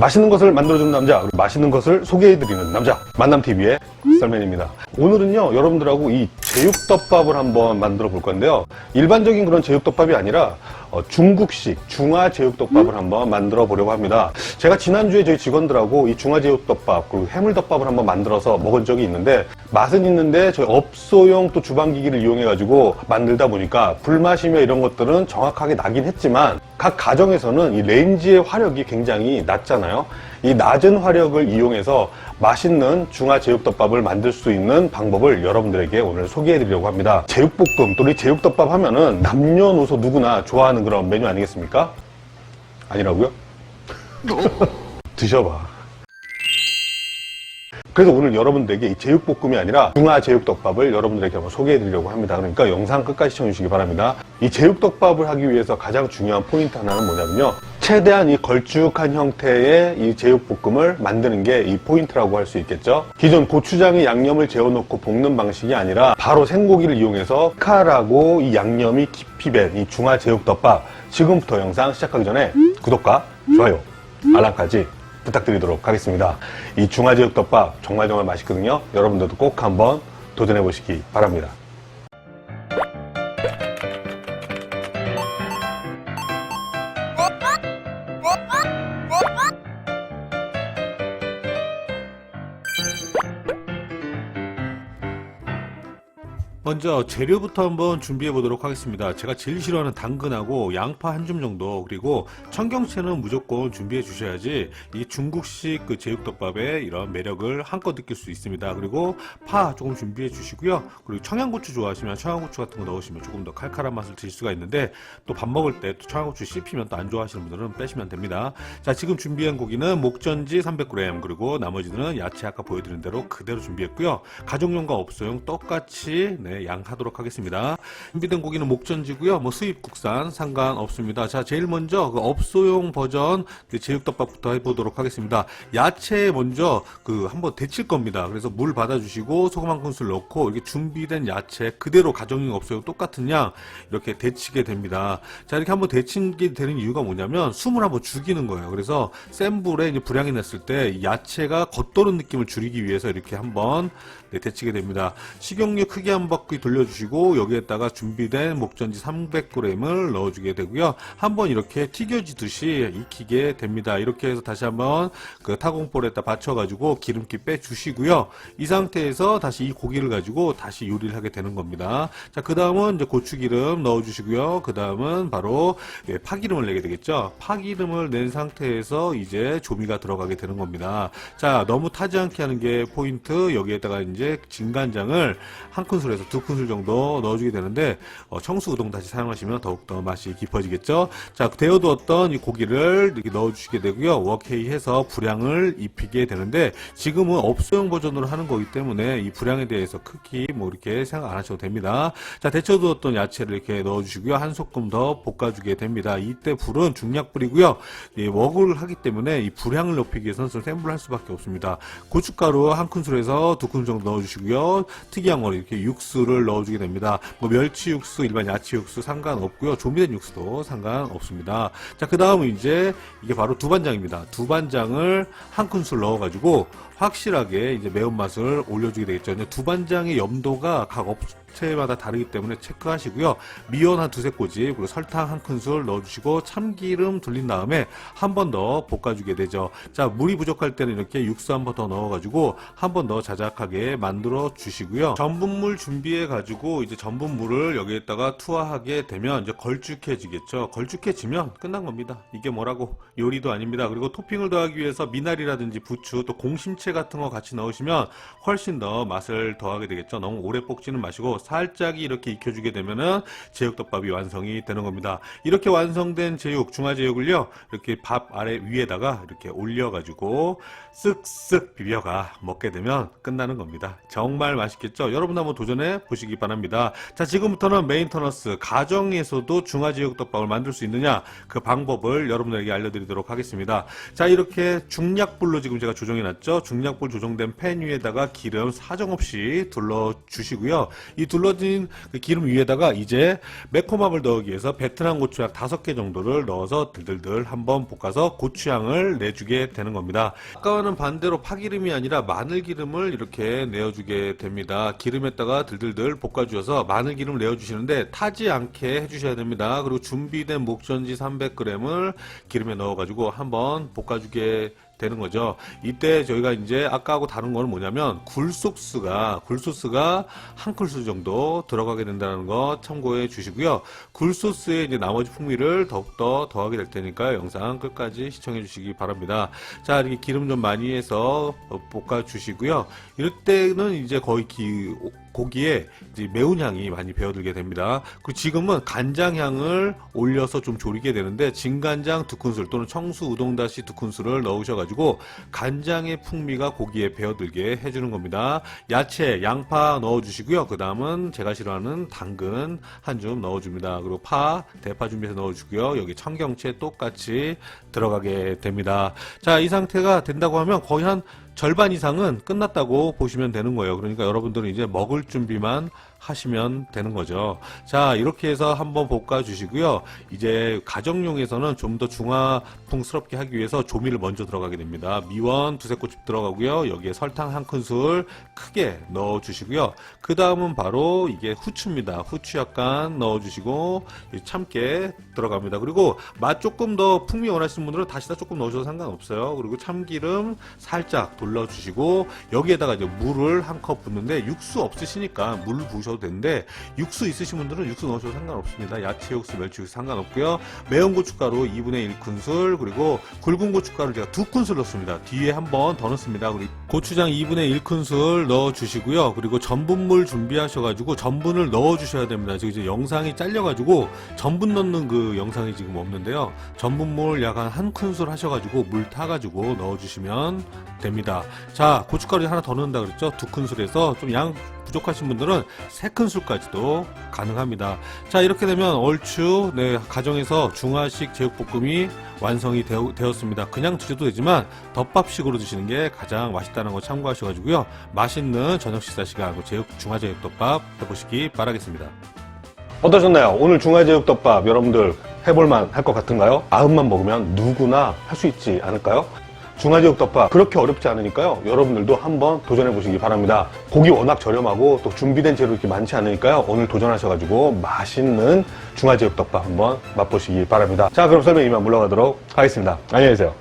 맛있는 것을 만들어주는 남자, 그리고 맛있는 것을 소개해드리는 남자, 만남TV의 썰맨입니다. 오늘은요, 여러분들하고 이 제육덮밥을 한번 만들어 볼 건데요. 일반적인 그런 제육덮밥이 아니라 어, 중국식 중화 제육덮밥을 한번 만들어 보려고 합니다. 제가 지난주에 저희 직원들하고 이 중화 제육덮밥 그리고 해물덮밥을 한번 만들어서 먹은 적이 있는데 맛은 있는데 저희 업소용 또 주방기기를 이용해 가지고 만들다 보니까 불맛이며 이런 것들은 정확하게 나긴 했지만 각 가정에서는 이 레인지의 화력이 굉장히 낮잖아요. 이 낮은 화력을 이용해서 맛있는 중화 제육덮밥을 만들 수 있는 방법을 여러분들에게 오늘 소개해 드리려고 합니다. 제육볶음 또이 제육덮밥 하면은 남녀노소 누구나 좋아하는 그런 메뉴 아니겠습니까? 아니라고요? 드셔봐. 그래서 오늘 여러분들에게 이 제육볶음이 아니라 중화 제육덮밥을 여러분들에게 한번 소개해 드리려고 합니다. 그러니까 영상 끝까지 시청해 주시기 바랍니다. 이 제육덮밥을 하기 위해서 가장 중요한 포인트 하나는 뭐냐면요. 최대한 이 걸쭉한 형태의 이 제육볶음을 만드는 게 이 포인트라고 할 수 있겠죠. 기존 고추장에 양념을 재워놓고 볶는 방식이 아니라 바로 생고기를 이용해서 칼하고 이 양념이 깊이 밴 이 중화 제육덮밥 지금부터 영상 시작하기 전에 구독과 좋아요, 알람까지 부탁드리도록 하겠습니다. 이 중화제육덮밥 정말 정말 맛있거든요. 여러분들도 꼭 한번 도전해 보시기 바랍니다. 먼저 재료부터 한번 준비해 보도록 하겠습니다. 제가 제일 싫어하는 당근하고 양파 한 줌 정도 그리고 청경채는 무조건 준비해 주셔야지 이 중국식 그 제육덮밥의 이런 매력을 한껏 느낄 수 있습니다. 그리고 파 조금 준비해 주시고요. 그리고 청양고추 좋아하시면 청양고추 같은 거 넣으시면 조금 더 칼칼한 맛을 드실 수가 있는데 또 밥 먹을 때 또 청양고추 씹히면 또 안 좋아하시는 분들은 빼시면 됩니다. 자 지금 준비한 고기는 목전지 300g 그리고 나머지는 야채 아까 보여드린 대로 그대로 준비했고요. 가족용과 업소용 똑같이 네, 양하도록 하겠습니다. 준비된 고기는 목전지고요. 뭐 수입 국산 상관없습니다. 자, 제일 먼저 그 업소용 버전 그 제육덮밥부터 해보도록 하겠습니다. 야채 먼저 그 한번 데칠 겁니다. 그래서 물 받아주시고 소금 한 큰술 넣고 이렇게 준비된 야채 그대로 가정용 업소용 똑같은 양 이렇게 데치게 됩니다. 자, 이렇게 한번 데치게 되는 이유가 뭐냐면 숨을 한번 죽이는 거예요. 그래서 센 불에 이제 불향이 났을 때 야채가 겉도는 느낌을 줄이기 위해서 이렇게 한번 네, 데치게 됩니다. 식용유 크게 한 바퀴 돌려주시고 여기에다가 준비된 목전지 300g을 넣어주게 되고요. 한번 이렇게 튀겨지듯이 익히게 됩니다. 이렇게 해서 다시 한번 그 타공볼에다 받쳐가지고 기름기 빼주시고요. 이 상태에서 다시 이 고기를 가지고 다시 요리를 하게 되는 겁니다. 자, 그 다음은 이제 고추기름 넣어주시고요. 그 다음은 바로 예, 파기름을 내게 되겠죠. 파기름을 낸 상태에서 이제 조미가 들어가게 되는 겁니다. 자, 너무 타지 않게 하는 게 포인트. 여기에다가 이제 진간장을 한 큰술에서 두 큰술 정도 넣어주게 되는데 어, 청수 우동 다시 사용하시면 더욱더 맛이 깊어지겠죠. 자, 데워두었던 이 고기를 이렇게 넣어주시게 되고요. 워케이 해서 불향을 입히게 되는데 지금은 업소용 버전으로 하는 거기 때문에 이 불향에 대해서 크게 뭐 이렇게 생각 안 하셔도 됩니다. 자, 데쳐두었던 야채를 이렇게 넣어주시고요. 한 소끔 더 볶아주게 됩니다. 이때 불은 중약불이고요. 이 웍을 하기 때문에 이 불향을 높이기 위해서는 센 불을 할 수밖에 없습니다. 고춧가루 한 큰술에서 두 큰술 정도 넣어주시고요. 특이한 거 이렇게 육수 를 넣어주게 됩니다. 뭐 멸치 육수, 일반 야채 육수 상관없고요. 조미된 육수도 상관없습니다. 자, 그 다음은 이제 이게 바로 두반장입니다. 두반장을 한 큰술 넣어가지고 확실하게 이제 매운맛을 올려주게 되겠죠. 두반장의 염도가 각 업 체마다 다르기 때문에 체크하시고요. 미원 한 두세 꼬집, 그리고 설탕 한 큰술 넣어주시고 참기름 둘린 다음에 한 번 더 볶아주게 되죠. 자, 물이 부족할 때는 이렇게 육수 한 번 더 넣어가지고 한 번 더 자작하게 만들어 주시고요. 전분물 준비해 가지고 이제 전분물을 여기에다가 투하하게 되면 이제 걸쭉해지겠죠. 걸쭉해지면 끝난 겁니다. 이게 뭐라고 요리도 아닙니다. 그리고 토핑을 더하기 위해서 미나리라든지 부추 또 공심채 같은 거 같이 넣으시면 훨씬 더 맛을 더하게 되겠죠. 너무 오래 볶지는 마시고 살짝이 이렇게 익혀주게 되면은 제육덮밥이 완성이 되는 겁니다. 이렇게 완성된 제육, 중화제육을요, 이렇게 밥 아래 위에다가 이렇게 올려가지고 쓱쓱 비벼가 먹게 되면 끝나는 겁니다. 정말 맛있겠죠? 여러분 한번 도전해 보시기 바랍니다. 자, 지금부터는 메인 터너스 가정에서도 중화제육덮밥을 만들 수 있느냐 그 방법을 여러분들에게 알려드리도록 하겠습니다. 자, 이렇게 중약불로 지금 제가 조정해 놨죠? 중약불 조정된 팬 위에다가 기름 사정없이 둘러 주시고요. 이 둘러진 그 기름 위에다가 이제 매콤함을 더하기 위해서 베트남 고추장 다섯 개 정도를 넣어서 들들들 한번 볶아서 고추향을 내주게 되는 겁니다. 아까와는 반대로 파기름이 아니라 마늘기름을 이렇게 내어주게 됩니다. 기름에다가 들들들 볶아주셔서 마늘기름을 내어주시는데 타지 않게 해주셔야 됩니다. 그리고 준비된 목전지 300g을 기름에 넣어가지고 한번 볶아주게 되는 거죠. 이때 저희가 이제 아까하고 다른 거는 뭐냐면 굴소스가 굴소스가 한 큰술 정도 들어가게 된다는 거 참고해 주시고요. 굴소스에 이제 나머지 풍미를 더욱더 더하게 될 테니까 영상 끝까지 시청해 주시기 바랍니다. 자, 이렇게 기름 좀 많이 해서 어, 볶아 주시고요. 이럴 때는 이제 거의 기, 고기에 매운 향이 많이 배어들게 됩니다. 그리고 지금은 간장 향을 올려서 좀 졸이게 되는데 진간장 두 큰술 또는 청수 우동다시 두 큰술을 넣으셔가지고 간장의 풍미가 고기에 배어들게 해주는 겁니다. 야채, 양파 넣어주시고요. 그 다음은 제가 싫어하는 당근 한 줌 넣어줍니다. 그리고 파, 대파 준비해서 넣어주고요. 여기 청경채 똑같이 들어가게 됩니다. 자, 이 상태가 된다고 하면 거의 한 절반 이상은 끝났다고 보시면 되는 거예요. 그러니까 여러분들은 이제 먹을 준비만 하시면 되는 거죠. 자, 이렇게 해서 한번 볶아 주시고요. 이제 가정용에서는 좀 더 중화풍스럽게 하기 위해서 조미를 먼저 들어가게 됩니다. 미원 두세 꼬집 들어가고요. 여기에 설탕 한 큰술 크게 넣어 주시고요. 그 다음은 바로 이게 후추입니다. 후추 약간 넣어 주시고 참깨 들어갑니다. 그리고 맛 조금 더 풍미 원하시는 분들은 다시다 조금 넣으셔도 상관없어요. 그리고 참기름 살짝 돌려 주시고 여기에다가 이제 물을 한 컵 붓는데 육수 없으시니까 물 부으셔도 되는데 육수 있으신 분들은 육수 넣으셔도 상관없습니다. 야채 육수, 멸치 육수 상관없고요. 매운 고춧가루 2분의 1 큰술 그리고 굵은 고춧가루 제가 2큰술 넣습니다. 뒤에 한 번 더 넣습니다. 그리고 고추장 2분의 1 큰술 넣어주시고요. 그리고 전분물 준비하셔가지고 전분을 넣어주셔야 됩니다. 지금 이제 영상이 잘려가지고 전분 넣는 그 영상이 지금 없는데요. 전분물 약 한 한 큰술 하셔가지고 물 타가지고 넣어주시면 됩니다. 자, 고춧가루 하나 더 넣는다 그랬죠? 두 큰술에서 좀 양 부족하신 분들은 세 큰술까지도 가능합니다. 자, 이렇게 되면 얼추 네, 가정에서 중화식 제육볶음이 완성이 되어, 되었습니다. 그냥 드셔도 되지만 덮밥식으로 드시는 게 가장 맛있다는 거 참고하셔가지고요. 맛있는 저녁 식사 시간 그 제육 중화제육 덮밥 해보시기 바라겠습니다. 어떠셨나요? 오늘 중화제육덮밥 여러분들 해볼만 할 것 같은가요? 마음만 먹으면 누구나 할 수 있지 않을까요? 중화제육덮밥 그렇게 어렵지 않으니까요. 여러분들도 한번 도전해 보시기 바랍니다. 고기 워낙 저렴하고 또 준비된 재료 이렇게 많지 않으니까요. 오늘 도전하셔가지고 맛있는 중화제육덮밥 한번 맛보시기 바랍니다. 자, 그럼 설명 이만 물러가도록 하겠습니다. 안녕히 계세요.